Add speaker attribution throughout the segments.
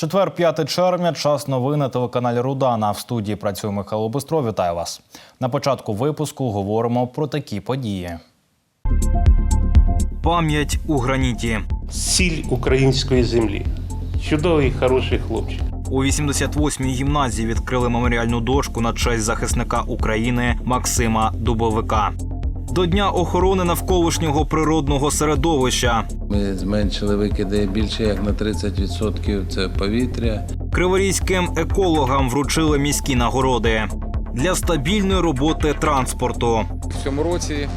Speaker 1: Четвер, 5 червня, час новин на телеканалі Рудана. В студії працює Михайло Бистро. Вітаю вас. На початку випуску говоримо про такі події. Пам'ять у граніті.
Speaker 2: сіль української землі. Чудовий, хороший хлопчик.
Speaker 1: У 88-й гімназії відкрили меморіальну дошку на честь захисника України Максима Дубовика. До Дня охорони навколишнього природного середовища
Speaker 3: Ми зменшили викиди більше як на 30% це повітря.
Speaker 1: Криворізьким екологам вручили міські нагороди для стабільної роботи транспорту.
Speaker 4: В цьому році е,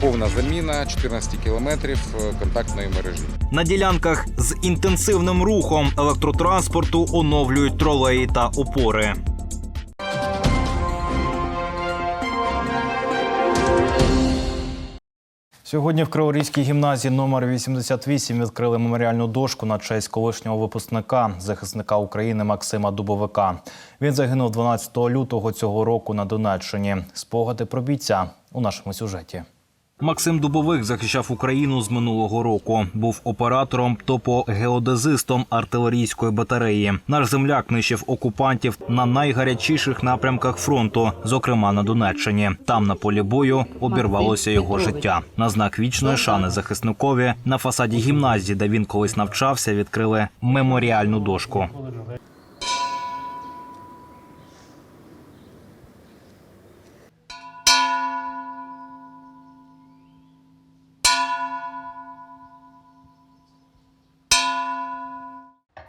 Speaker 4: повна заміна 14 кілометрів е, контактної мережі.
Speaker 1: На ділянках з інтенсивним рухом електротранспорту оновлюють тролеї та опори. Сьогодні в Криворізькій гімназії номер 88 відкрили меморіальну дошку на честь колишнього випускника, захисника України Максима Дубовика. Він загинув 12 лютого цього року на Донеччині. Спогади про бійця у нашому сюжеті. Максим Дубовик захищав Україну з минулого року. Був оператором топогеодезистом артилерійської батареї. Наш земляк нищив окупантів на найгарячіших напрямках фронту, зокрема на Донеччині. Там на полі бою обірвалося його життя. На знак вічної шани захисникові на фасаді гімназії, де він колись навчався, відкрили меморіальну дошку.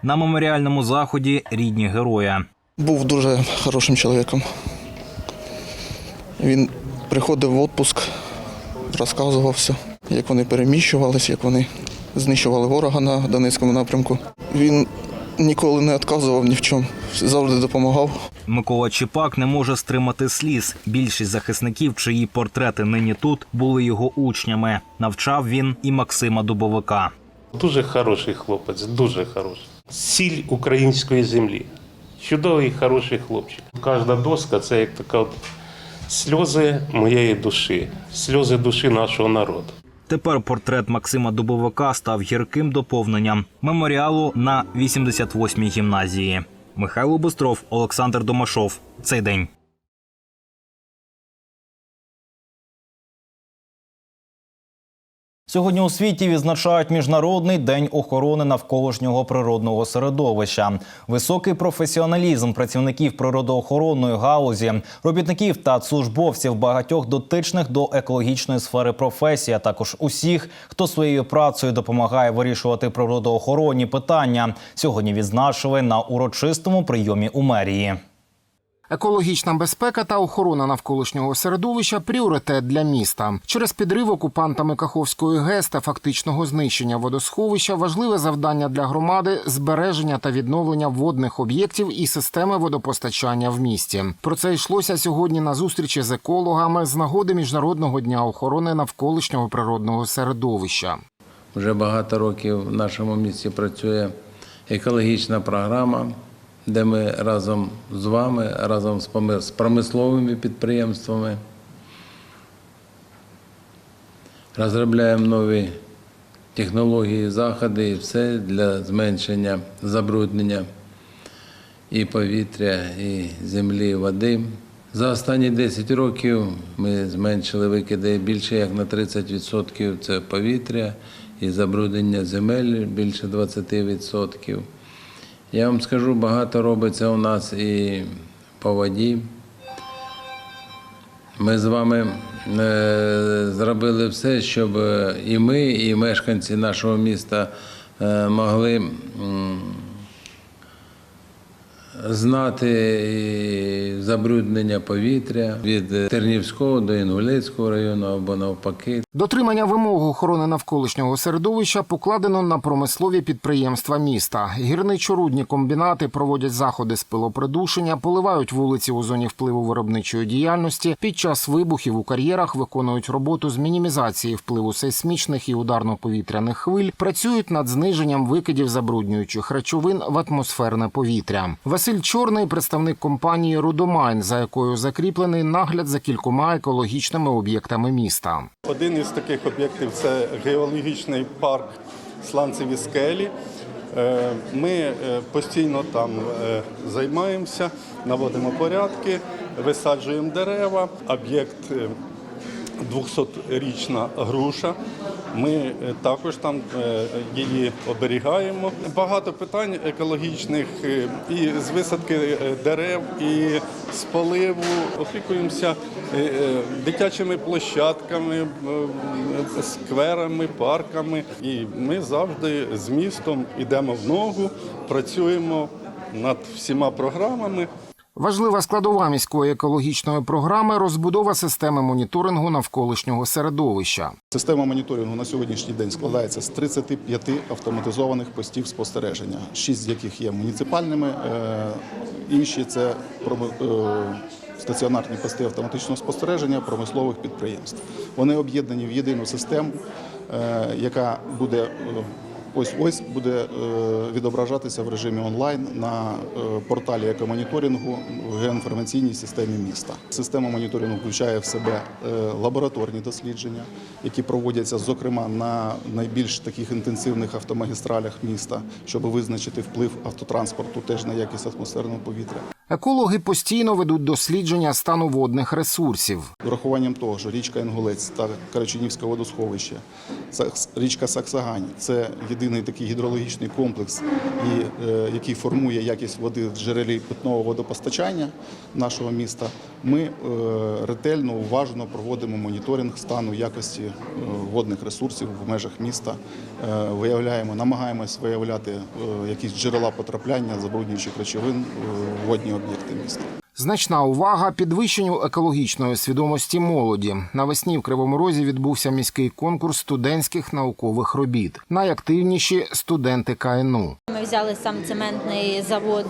Speaker 1: На меморіальному заході рідні героя.
Speaker 5: Був дуже хорошим чоловіком. Він приходив в відпуск, розказував все, як вони переміщувалися, як вони знищували ворога на Донецькому напрямку. Він ніколи не відказував ні в чому, завжди допомагав.
Speaker 1: Микола Чіпак не може стримати сліз. Більшість захисників, чиї портрети нині тут, були його учнями. Навчав він і Максима Дубовика.
Speaker 2: Дуже хороший хлопець, дуже хороший. Сіль української землі. Чудовий, хороший хлопчик. Кожна доска це як така от сльози моєї душі, сльози душі нашого народу.
Speaker 1: Тепер портрет Максима Дубовика став гірким доповненням меморіалу на 88-й гімназії. Михайло Бустров, Олександр Домашов. Цей день. Сьогодні у світі відзначають міжнародний день охорони навколишнього природного середовища. Високий професіоналізм працівників природоохоронної галузі, робітників та службовців багатьох дотичних до екологічної сфери професії, а також усіх, хто своєю працею допомагає вирішувати природоохоронні питання. Сьогодні відзначили на урочистому прийомі у мерії.
Speaker 6: Екологічна безпека та охорона навколишнього середовища пріоритет для міста. Через підрив окупантами Каховської ГЕС та фактичного знищення водосховища важливе завдання для громади збереження та відновлення водних об'єктів і системи водопостачання в місті. Про це йшлося сьогодні на зустрічі з екологами з нагоди міжнародного дня охорони навколишнього природного середовища.
Speaker 3: Вже багато років в нашому місті працює екологічна програма, де ми разом з вами, разом з промисловими підприємствами розробляємо нові технології, заходи і все для зменшення забруднення і повітря, і землі, і води. За останні 10 років ми зменшили викиди більше як на 30% це повітря і забруднення земель більше 20%. Я вам скажу, багато робиться у нас і по воді. Ми з вами е, зробили все, щоб е, і ми, і мешканці нашого міста е, могли знати забруднення повітря від Тернівського до Інгулецького району або навпаки.
Speaker 6: Дотримання вимог охорони навколишнього середовища покладено на промислові підприємства міста. Гірничо-рудні комбінати проводять заходи з пилопридушення, поливають вулиці у зоні впливу виробничої діяльності. Під час вибухів у кар'єрах виконують роботу з мінімізації впливу сейсмічних і ударно-повітряних хвиль. Працюють над зниженням викидів забруднюючих речовин в атмосферне повітря. Василь Чорний, представник компанії Рудомайн, за якою закріплений нагляд за кількома екологічними об'єктами міста.
Speaker 7: Один із таких об'єктів це геологічний парк Сланцеві скелі. Е, Ми е, постійно там е, займаємося, наводимо порядки, висаджуємо дерева. Об'єкт 200-річна груша. Ми е, також там е, її оберігаємо. Багато питань екологічних е, і з висадки дерев, і з поливу. Опікуємося дитячими площадками, скверами, парками. І ми завжди з містом йдемо в ногу, працюємо над всіма програмами.
Speaker 6: Важлива складова міської екологічної програми розбудова системи моніторингу навколишнього середовища.
Speaker 8: Система моніторингу на сьогоднішній день складається з 35 автоматизованих постів спостереження, шість з яких є муніципальними, е, інші це е, стаціонарні пости автоматичного спостереження промислових підприємств. Вони об'єднані в єдину систему, е, яка буде ось ось буде е, відображатися в режимі онлайн на е, порталі екомоніторингу в геоінформаційній системі міста. Система моніторингу включає в себе е, лабораторні дослідження, які проводяться зокрема на найбільш таких інтенсивних автомагістралях міста, щоб визначити вплив автотранспорту теж на якість атмосферного повітря.
Speaker 6: Екологи постійно ведуть дослідження стану водних ресурсів.
Speaker 8: З урахуванням того, що річка Інгулець та Карачунівське водосховище, річка Саксагань це єдиний такий гідрологічний комплекс, е, який формує якість води в джерелі питного водопостачання нашого міста. Ми е, ретельно, уважно проводимо моніторинг стану якості е, водних ресурсів в межах міста. Е, Виявляємо, намагаємось виявляти е, якісь джерела потрапляння забруднюючих речовин е, в водні об'єкти міста.
Speaker 6: Значна увага підвищенню екологічної свідомості молоді. Навесні в Кривому Розі відбувся міський конкурс студентських наукових робіт. Найактивніші студенти КНУ.
Speaker 9: Ми взяли сам цементний завод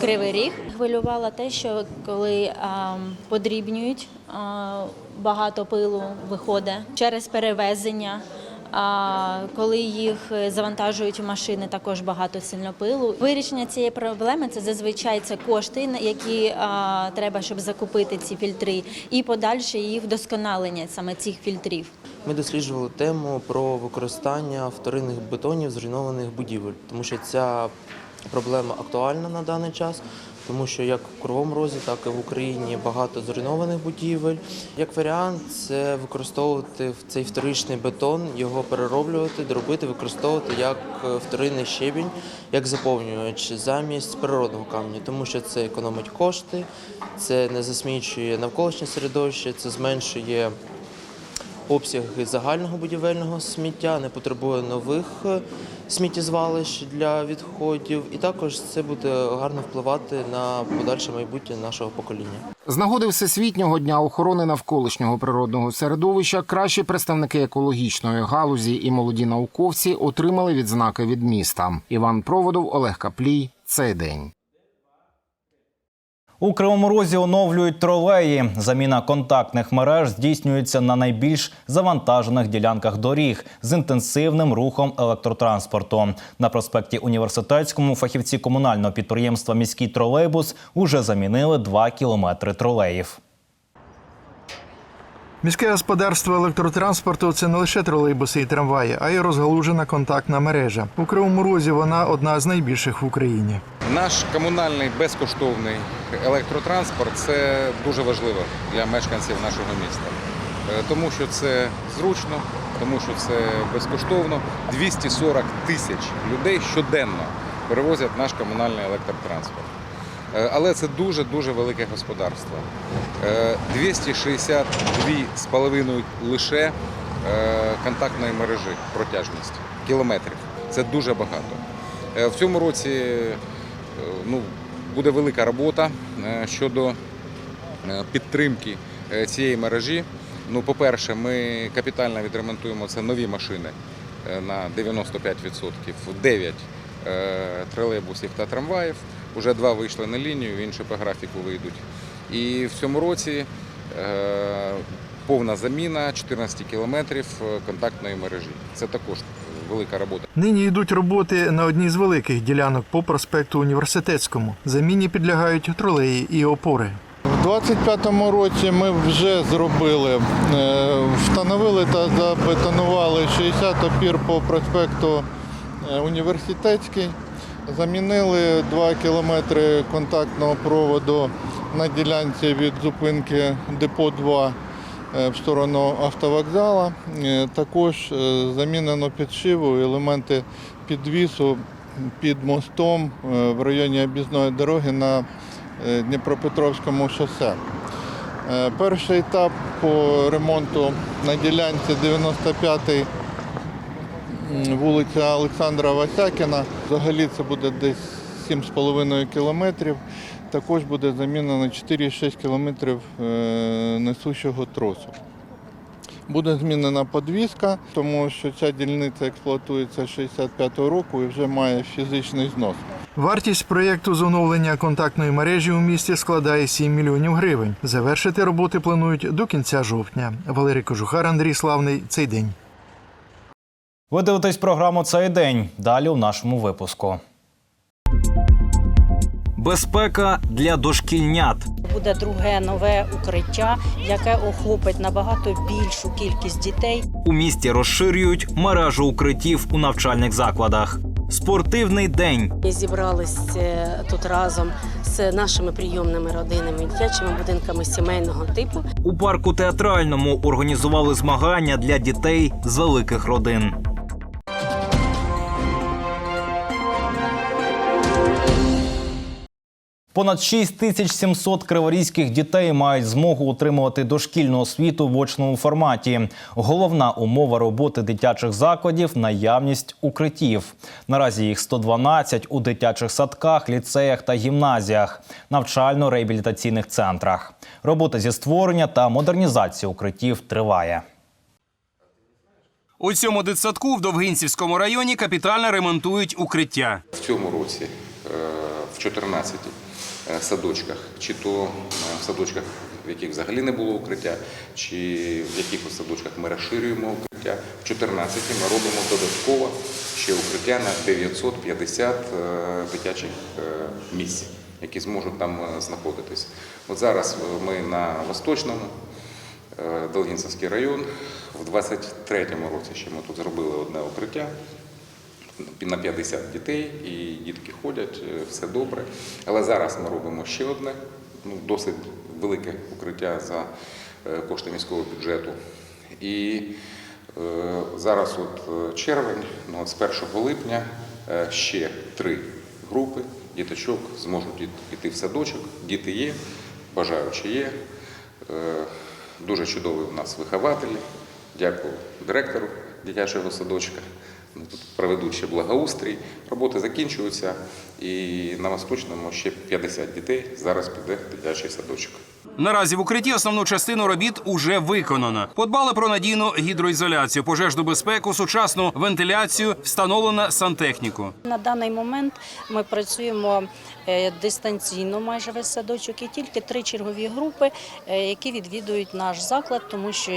Speaker 9: Кривий Ріг. Хвилювало те, що коли а, подрібнюють, а, багато пилу виходить через перевезення. А коли їх завантажують в машини, також багато сильно пилу. Вирішення цієї проблеми це зазвичай це кошти, які а, треба, щоб закупити ці фільтри, і подальше їх вдосконалення саме цих фільтрів.
Speaker 10: Ми досліджували тему про використання вторинних бетонів зруйнованих будівель, тому що ця проблема актуальна на даний час, тому що як в Кривому Розі, так і в Україні багато зруйнованих будівель. Як варіант, це використовувати цей вторичний бетон, його перероблювати, дробити, використовувати як е, вторинний щебінь, як заповнювач замість природного каменю, тому що це економить кошти, це не засмічує навколишнє середовище, це зменшує обсяги загального будівельного сміття, не потребує нових е, сміттєзвалищ для відходів, і також це буде гарно впливати на подальше майбутнє нашого покоління.
Speaker 6: З нагоди Всесвітнього дня охорони навколишнього природного середовища кращі представники екологічної галузі і молоді науковці отримали відзнаки від міста. Іван Проводов, Олег Каплій. Цей день.
Speaker 1: У Кривому Розі оновлюють тролеї. Заміна контактних мереж здійснюється на найбільш завантажених ділянках доріг з інтенсивним рухом електротранспорту. На проспекті Університетському фахівці комунального підприємства Міський тролейбус уже замінили 2 кілометри тролеїв.
Speaker 11: Міське господарство електротранспорту це не лише тролейбуси і трамваї, а й розгалужена контактна мережа. У Кривому Розі вона одна з найбільших в Україні.
Speaker 4: Наш комунальний безкоштовний електротранспорт це дуже важливо для мешканців нашого міста, Е, тому що це зручно, тому що це безкоштовно. 240 тисяч людей щоденно перевозять наш комунальний електротранспорт. Е, Але це дуже дуже велике господарство. Е, 262,5 лише е, контактної мережі протяжність кілометрів. Це дуже багато. Е, В цьому році е, ну, буде велика робота е, щодо е, підтримки е, цієї мережі. Ну, по-перше, ми капітально відремонтуємо це нові машини е, на 95%, 9 е, тролейбусів та трамваїв. Уже два вийшли на лінію, інші по графіку вийдуть. І в цьому році е, повна заміна 14 кілометрів е, контактної мережі. Це також велика робота.
Speaker 11: Нині йдуть роботи на одній з великих ділянок по проспекту Університетському. Заміні підлягають тролеї і опори.
Speaker 7: У 25-му році ми вже зробили, е, встановили та забетонували 60 опір по проспекту університетський. Замінили 2 кілометри контактного проводу на ділянці від зупинки депо 2 е, в сторону автовокзала. Е, Також е, замінено підшиву, елементи підвісу під мостом в районі об'їзної дороги на Дніпропетровському шосе. Перший етап по ремонту на ділянці 95-й м, вулиця Олександра Васякіна. Взагалі це буде десь 7,5 кілометрів. Також буде замінено 4,6 кілометрів е, несущого тросу. Буде змінена подвізка, тому що ця дільниця експлуатується 65-го року і вже має фізичний знос.
Speaker 11: Вартість проєкту з оновлення контактної мережі у місті складає 7 мільйонів гривень. Завершити роботи планують до кінця жовтня. Валерій Кожухар, Андрій Славний. Цей день.
Speaker 1: Ви дивитесь програму цей день. Далі у нашому випуску. Безпека для дошкільнят.
Speaker 12: Буде друге нове укриття, яке охопить набагато більшу кількість дітей.
Speaker 1: У місті розширюють мережу укриттів у навчальних закладах. Спортивний день.
Speaker 12: Ми зібралися тут разом з нашими прийомними родинами, дитячими будинками сімейного типу.
Speaker 1: У парку театральному організували змагання для дітей з великих родин. Понад 6700 криворізьких дітей мають змогу отримувати дошкільну освіту в очному форматі. Головна умова роботи дитячих закладів наявність укриттів. Наразі їх 112 у дитячих садках, ліцеях та гімназіях, навчально-реабілітаційних центрах. Робота зі створення та модернізації укриттів триває.
Speaker 13: У цьому дитсадку в Довгинцівському районі капітально ремонтують укриття.
Speaker 4: В цьому році е, в 14 е, садочках, чи то е, в садочках, в яких взагалі не було укриття, чи в якихось садочках ми розширюємо укриття. В 14 ми робимо додатково ще укриття на 950 е, дитячих е, місць, які зможуть там е, знаходитись. От зараз е, ми на Восточному, е, Долгінцевський район. В 23-му році ще ми тут зробили одне укриття на 50 дітей, і дітки ходять, е, все добре. Але зараз ми робимо ще одне, ну, досить велике укриття за е, кошти міського бюджету. І е, зараз от е, червень, ну, з 1 липня е, ще три групи діточок зможуть іти в садочок. Діти є, бажаючі є. Е, Дуже чудові у нас вихователі. Дякую директору дитячого садочка. Ну, Тут проведуть ще благоустрій. Роботи закінчуються, і на Восточному ще 50 дітей зараз піде в дитячий садочок.
Speaker 13: Наразі в укритті основну частину робіт уже виконано. Подбали про надійну гідроізоляцію, пожежну безпеку, сучасну вентиляцію, встановлено сантехніку.
Speaker 12: На даний момент ми працюємо е, дистанційно, майже весь садочок, і тільки три чергові групи, е, які відвідують наш заклад, тому що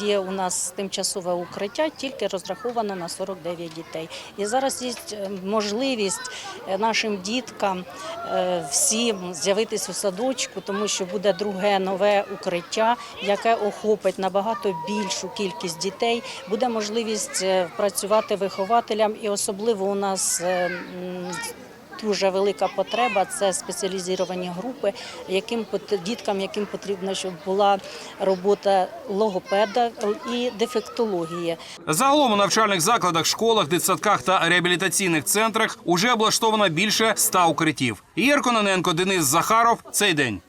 Speaker 12: є у нас тимчасове укриття, тільки розраховано на 49 дітей. І зараз є е, можливість е, нашим діткам е, всім з'явитись у садочку, тому що буде друге нове укриття, яке охопить набагато більшу кількість дітей. Буде можливість працювати вихователям, і особливо у нас. Дуже велика потреба це спеціалізовані групи, яким діткам, яким потрібно, щоб була робота логопеда і дефектологія.
Speaker 13: Загалом у навчальних закладах, школах, дитсадках та реабілітаційних центрах уже облаштовано більше ста укриттів. Єркононенко Кононенко, Денис Захаров. Цей день.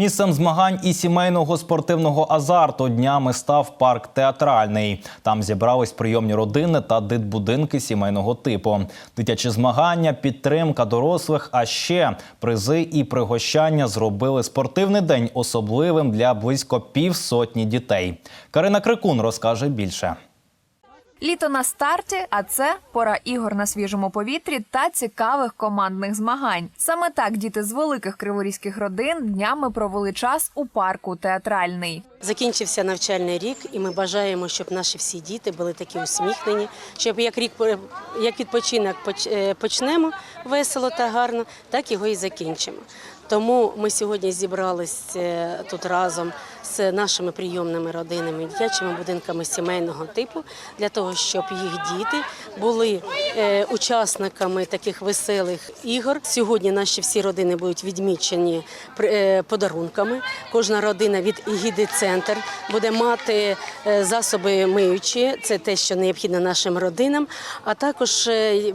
Speaker 1: Місцем змагань і сімейного спортивного азарту днями став парк театральний. Там зібрались прийомні родини та дитбудинки сімейного типу. Дитячі змагання, підтримка дорослих, а ще призи і пригощання зробили спортивний день особливим для близько півсотні дітей. Карина Крикун розкаже більше.
Speaker 14: Літо на старті, а це пора ігор на свіжому повітрі та цікавих командних змагань. Саме так діти з великих криворізьких родин днями провели час у парку театральний.
Speaker 12: Закінчився навчальний рік, і ми бажаємо, щоб наші всі діти були такі усміхнені, щоб як рік як відпочинок поч- е, почнемо весело та гарно, так його і закінчимо. Тому ми сьогодні зібралися тут разом з нашими прийомними родинами, дитячими будинками сімейного типу для того, щоб їх діти були е, учасниками таких веселих ігор. Сьогодні наші всі родини будуть відмічені е, подарунками. Кожна родина від егіди центр буде мати е, засоби миючі. Це те, що необхідно нашим родинам. А також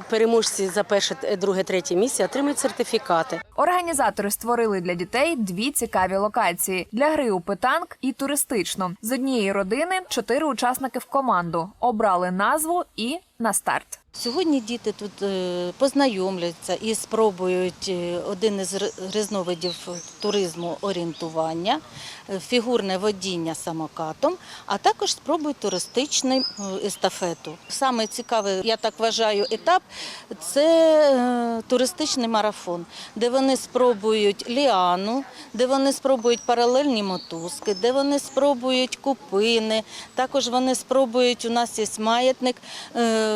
Speaker 12: переможці за перше, друге, третє місце отримають сертифікати.
Speaker 14: Організатори створили для дітей дві цікаві локації для гри у питанк і туристично. З однієї родини чотири учасники в команду обрали назву і на старт.
Speaker 9: Сьогодні діти тут е, познайомляться і спробують е, один із різновидів туризму орієнтування, е, фігурне водіння самокатом, а також спробують туристичну естафету. Саме цікавий, я так вважаю, етап це туристичний марафон, де вони спробують ліану, де вони спробують паралельні мотузки, де вони спробують купини. Також вони спробують. У нас є маятник.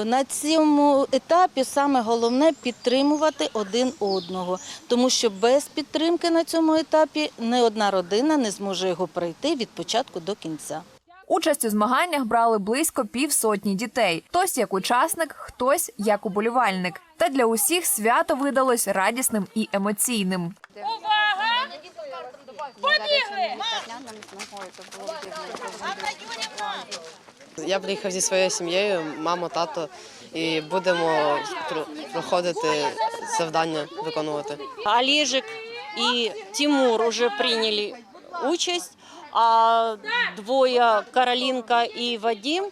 Speaker 9: На цьому етапі саме головне підтримувати один одного, тому що без підтримки на цьому етапі не одна родина не зможе його пройти від початку до кінця.
Speaker 14: Участь у змаганнях брали близько півсотні дітей. Хтось як учасник, хтось як уболівальник. Та для усіх свято видалось радісним і емоційним.
Speaker 10: Я приїхав зі своєю сім'єю, мама, тато, і будемо проходити завдання виконувати.
Speaker 12: Олежик и Тимур уже приняли участь, а двое, Каролинка и Вадим,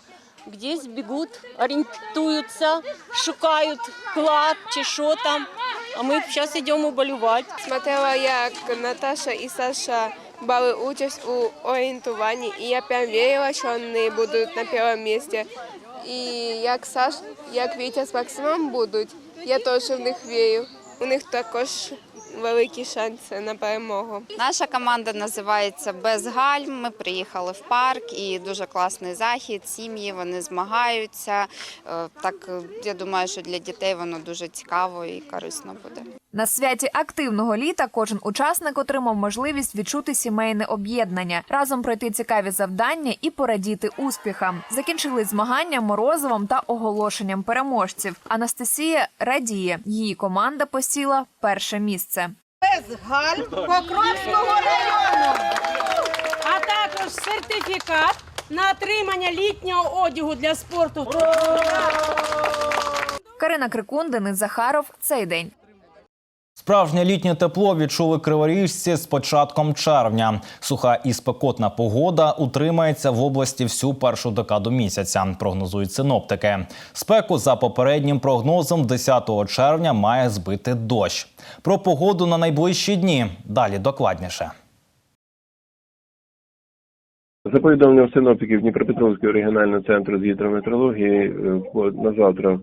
Speaker 12: здесь бегут, ориентуются, шукают клад, чи що там. А ми зараз йдемо уболівати.
Speaker 15: Смотрела, як Наташа і Саша брали участь у орієнтуванні, і я прям вірила, що вони будуть на першому місці. І як Саш, як Вітя з Максимом будуть, я теж в них вірю. У них також великі шанси на перемогу.
Speaker 16: Наша команда називається Без гальм. Ми приїхали в парк і дуже класний захід. Сім'ї вони змагаються. Е, Так я думаю, що для дітей воно дуже цікаво і корисно буде.
Speaker 14: На святі активного літа кожен учасник отримав можливість відчути сімейне об'єднання, разом пройти цікаві завдання і порадіти успіхам. Закінчили змагання морозивом та оголошенням переможців. Анастасія радіє, її команда посіла перше місце.
Speaker 12: Без гальм Покровського району, а також сертифікат на отримання літнього одягу для спорту.
Speaker 14: Карина Крикун, Денис Захаров. Цей день.
Speaker 1: Справжнє літнє тепло відчули криворіжці з початком червня. Суха і спекотна погода утримається в області всю першу декаду місяця. Прогнозують синоптики. Спеку за попереднім прогнозом 10 червня має збити дощ. Про погоду на найближчі дні. Далі докладніше.
Speaker 17: За повідомленням синоптиків Дніпропетровського регіонального центру з гідрометеорології, е, на завтра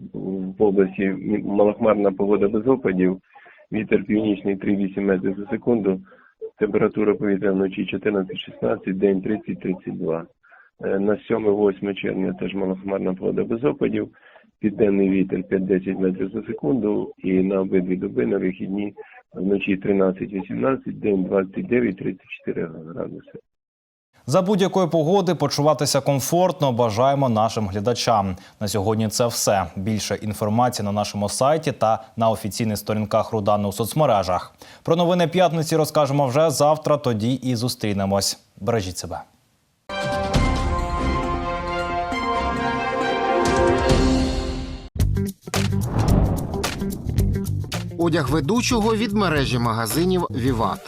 Speaker 17: в області малохмарна погода без опадів, вітер північний 3,8 метрів за секунду, температура повітря вночі 14-16, день 30-32. Е, На 7-8 червня теж малохмарна погода без опадів, південний вітер 5-10 метрів за секунду і на обидві доби на вихідні вночі 13-18, день 29-34 градуси.
Speaker 1: За будь-якої погоди почуватися комфортно бажаємо нашим глядачам. На сьогодні це все. Більше інформації на нашому сайті та на офіційних сторінках Рудани у соцмережах. Про новини п'ятниці розкажемо вже завтра. Тоді і зустрінемось. Бережіть себе.
Speaker 6: Одяг ведучого від мережі магазинів Віват.